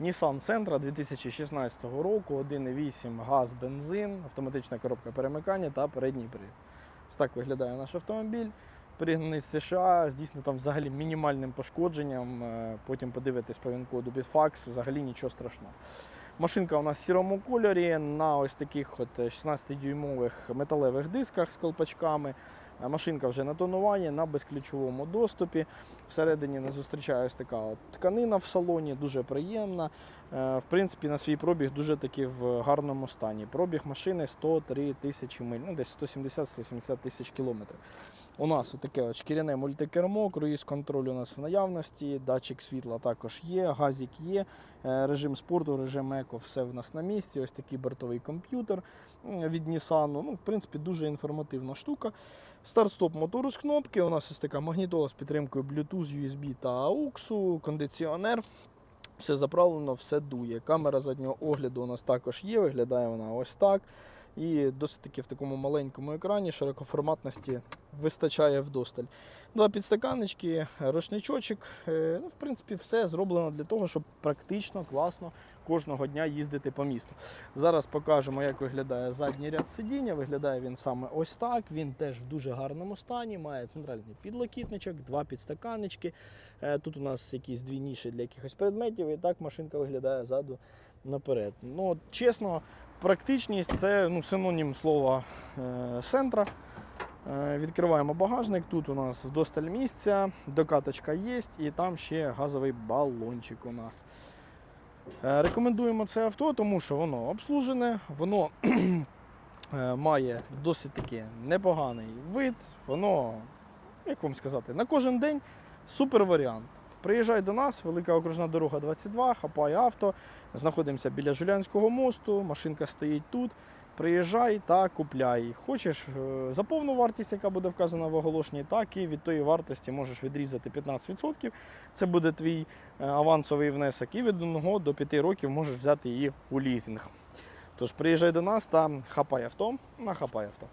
Nissan Sentra 2016 року, 1,8 газ, бензин, автоматична коробка перемикання та передній привід. Ось так виглядає наш автомобіль. Пригнаний з США, здійснено там взагалі мінімальним пошкодженням. Е, Потім подивитись по він-коду Bitfax, взагалі нічого страшного. Машинка у нас в сірому кольорі на ось таких от 16-дюймових металевих дисках з колпачками. Машинка вже на тонуванні, на безключовому доступі. Всередині не зустрічає ось така от тканина в салоні, дуже приємна. Е, В принципі, на свій пробіг дуже таки в гарному стані. Пробіг машини 103 тисячі миль, ну десь 170-170 тисяч кілометрів. У нас таке шкіряне мультикермо, круїз контроль у нас в наявності, датчик світла також є, газик є, е, режим спорту, режим еко, все в нас на місці. Ось такий бортовий комп'ютер від Nissan. Ну, в принципі, дуже інформативна штука. Старт-стоп мотору з кнопки. У нас ось така магнітола з підтримкою Bluetooth, USB та AUX, кондиціонер. Все заправлено, все дує. Камера заднього огляду у нас також є, виглядає вона ось так. І досить таки в такому маленькому екрані широкоформатності вистачає вдосталь. Два підстаканнички, рушничочок. Е, Ну, в принципі, все зроблено для того, щоб практично, класно кожного дня їздити по місту. Зараз покажемо, як виглядає задній ряд сидіння. Виглядає він саме ось так. Він теж в дуже гарному стані. Має центральний підлокітничок, два підстаканнички. Е, Тут у нас якісь дві ніші для якихось предметів, і так машинка виглядає ззаду наперед. Ну, от, чесно, практичність це ну, синонім слова е, сентра. Е, Відкриваємо багажник. Тут у нас вдосталь місця, докаточка є, і там ще газовий балончик у нас. Е, Рекомендуємо це авто, тому що воно обслужене, воно е, має досить таки непоганий вид, воно, як вам сказати, на кожен день супер варіант. Приїжджай до нас, велика окружна дорога 22, хапай авто. Знаходимося біля Жулянського мосту, машинка стоїть тут. Приїжджай та купляй. Хочеш е, за повну вартість, яка буде вказана в оголошенні, так і від тої вартості можеш відрізати 15%. Це буде твій е, авансовий внесок. І від 1 до 5 років можеш взяти її у лізинг. Тож приїжджай до нас та хапай авто на хапай авто.